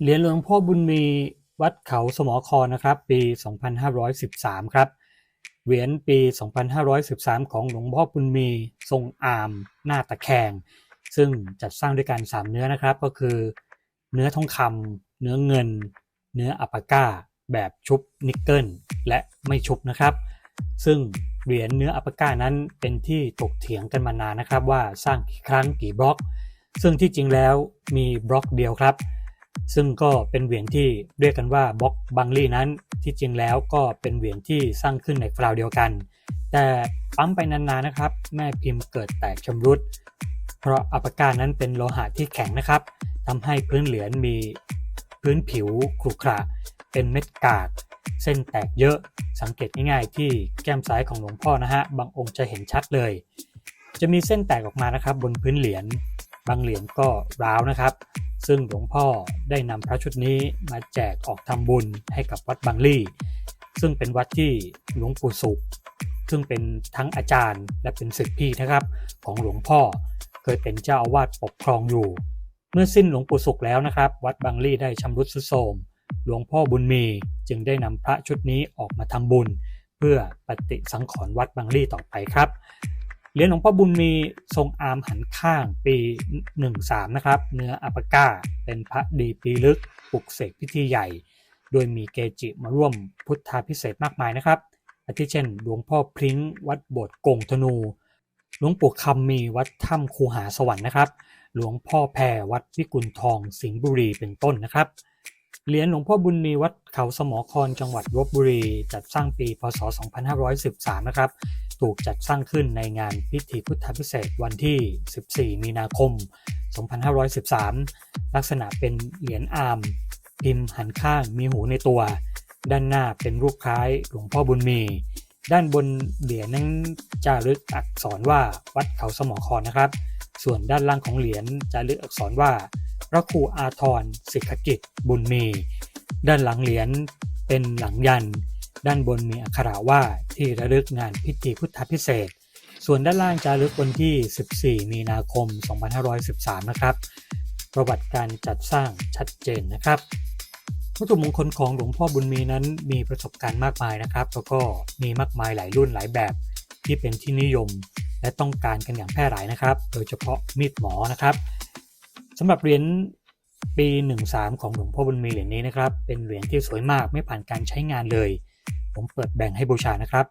เหรียญหลวงพ่อบุญมีวัดเขาสมอครนะครับ ปี 2513 ครับ เหรียญปี 2513 ของหลวงพ่อบุญมีทรงอามหน้าตะแคง ซึ่งจัดสร้างด้วยกัน 3 เนื้อนะครับ ก็คือ เนื้อทองคำเนื้อเงิน เนื้ออัปาก้า แบบชุบนิกเกิลและไม่ชุบนะครับ ซึ่งเหรียญเนื้ออัปาก้านั้นเป็นที่ถกเถียงกันมานานนะครับ ว่าสร้างกี่ครั้งกี่บล็อก ซึ่งที่จริงแล้วมีบล็อกเดียวครับ ซึ่งก็เป็นเหรียญที่เรียกกันว่าบล็อกบังลี่นั้น ที่จริงแล้วก็เป็นเหรียญที่สร้างขึ้นในคราวเดียวกัน แต่ปั๊มไปนานๆนะครับ แม่พิมพ์เกิดแตกชำรุด เพราะอัปกานั้นเป็นโลหะที่แข็งนะครับทำให้พื้นเหรียญมีพื้นผิวขรุขระเป็นเม็ดกากเส้นแตกเยอะสังเกตง่ายๆ ที่แก้มซ้ายของหลวงพ่อนะฮะบางองค์จะเห็นชัดเลย จะมีเส้นแตกออกมานะครับบนพื้นเหรียญบางเหรียญก็ร้าวนะครับ ซึ่งหลวงพ่อได้นำพระชุดนี้มาแจกออกทำบุญให้กับวัดบางลี่ ซึ่งเป็นวัดที่หลวงปู่สุข ซึ่งเป็นทั้งอาจารย์และเป็นศิษย์พี่นะครับ ของหลวงพ่อเคยเป็นเจ้าอาวาสปกครองอยู่ เมื่อสิ้นหลวงปู่สุขแล้วนะครับ วัดบางลี่ได้ชำรุดทรุดโทรมหลวงพ่อบุญมีจึงได้นำพระชุดนี้ออกมาทำบุญ เพื่อปฏิสังขรณ์วัดบางลี่ต่อไปครับ เหรียญหลวงพ่อบุญมีทรงอาร์มหันข้างปี 13 นะครับ เนื้ออัปปาก้า เป็นพระดีปีลึกปลุกเสกพิธีใหญ่ โดยมีเกจิมาร่วมพุทธาพิเศษมากมายนะครับ อาทิเช่น หลวงพ่อพริ้งวัดโบสถ์กงธนู หลวงปู่คำมีวัดถ้ำคูหาสวรรค์นะครับ หลวงพ่อแพรวัดวิกุลทองสิงห์บุรีเป็นต้นนะครับเหรียญหลวงพ่อบุญมีวัดเขาสมอครจังหวัดลบบุรี จัดสร้างปีพศ 2513 นะครับ ถูกจัดสร้างขึ้นในงานพิธีพุทธพิเศษวันที่ 14 มีนาคม 2513 ลักษณะเป็นเหรียญอาร์มพิมพ์หันข้างมีหูในตัว ด้านหน้าเป็นรูปคล้ายหลวงพ่อบุญมี ด้านบนเหรียญนั้นจารึกอักษรว่าวัดเขาสมอครนะครับ ส่วนด้านล่างของเหรียญจารึกอักษรว่า พระครูอาทรสิกขกิจบุญมี ด้านหลังเหรียญเป็นหลังยัน ด้านบนมีอักขระว่าที่ระลึกงานพิธีพุทธพิเศษ ส่วนด้านล่างจารึกวันที่ 14 มีนาคม 2513 นะครับ ประวัติการจัดสร้างชัดเจนนะครับวัตถุมงคลของหลวงพ่อบุญมีนั้นมีประสบการณ์มากมายนะครับแล้วก็มีมากมายหลายรุ่นหลายแบบ ที่เป็นที่นิยม และต้องการกันอย่างแพร่หลายนะครับ โดยเฉพาะมีดหมอนะครับสำหรับเหรียญปี 13 ของหลวงพ่อบุญมีเหรียญนี้นะครับ เป็นเหรียญที่สวยมากไม่ผ่านการใช้งานเลย ผมเปิดแบ่งให้บูชานะครับ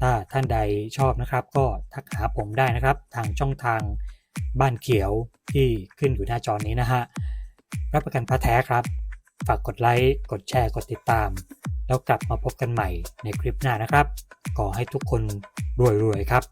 ถ้าท่านใดชอบนะครับ ก็ทักหาผมได้นะครับ ทางช่องทางบ้านเขียวที่ขึ้นอยู่หน้าจอนี้นะฮะรับประกันพระแท้ครับ ฝากกดไลค์กดแชร์กดติดตาม แล้วกลับมาพบกันใหม่ในคลิปหน้านะครับขอให้ทุกคนรวยๆครับ